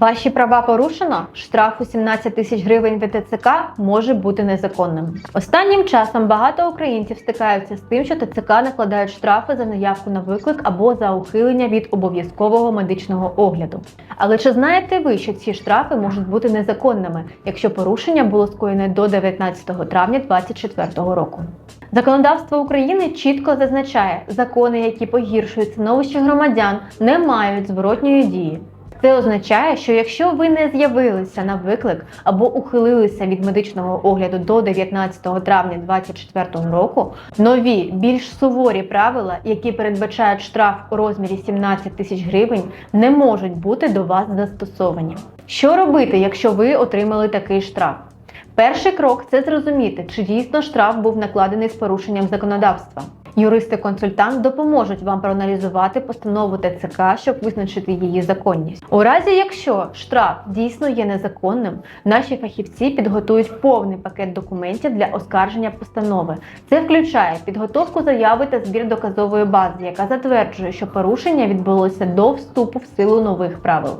Ваші права порушено? Штраф у 17 тисяч гривень від ТЦК може бути незаконним. Останнім часом багато українців стикаються з тим, що ТЦК накладають штрафи за неявку на виклик або за ухилення від обов'язкового медичного огляду. Але чи знаєте ви, що ці штрафи можуть бути незаконними, якщо порушення було скоєне до 19 травня 2024 року? Законодавство України чітко зазначає, закони, які погіршують становище громадян, не мають зворотньої дії. Це означає, що якщо ви не з'явилися на виклик або ухилилися від медичного огляду до 19 травня 2024 року, нові більш суворі правила, які передбачають штраф у розмірі 17 тисяч гривень, не можуть бути до вас застосовані. Що робити, якщо ви отримали такий штраф? Перший крок це зрозуміти, чи дійсно штраф був накладений з порушенням законодавства. Юристи-консультант допоможуть вам проаналізувати постанову ТЦК, щоб визначити її законність. У разі, якщо штраф дійсно є незаконним, наші фахівці підготують повний пакет документів для оскарження постанови. Це включає підготовку заяви та збір доказової бази, яка затверджує, що порушення відбулося до вступу в силу нових правил.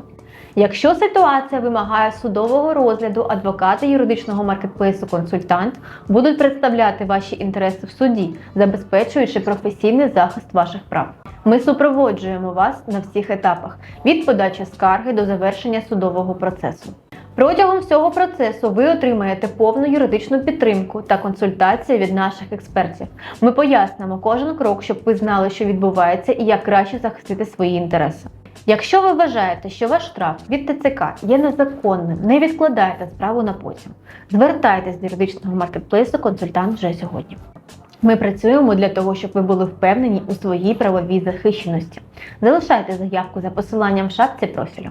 Якщо ситуація вимагає судового розгляду, адвокати юридичного маркетплейсу консультант будуть представляти ваші інтереси в суді, забезпечуючи професійний захист ваших прав. Ми супроводжуємо вас на всіх етапах від подачі скарги до завершення судового процесу. Протягом всього процесу ви отримаєте повну юридичну підтримку та консультації від наших експертів. Ми пояснимо кожен крок, щоб ви знали, що відбувається і як краще захистити свої інтереси. Якщо ви вважаєте, що ваш штраф від ТЦК є незаконним, не відкладайте справу на потім. Звертайтесь до юридичного маркетплейсу консультант вже сьогодні. Ми працюємо для того, щоб ви були впевнені у своїй правовій захищеності. Залишайте заявку за посиланням в шапці профілю.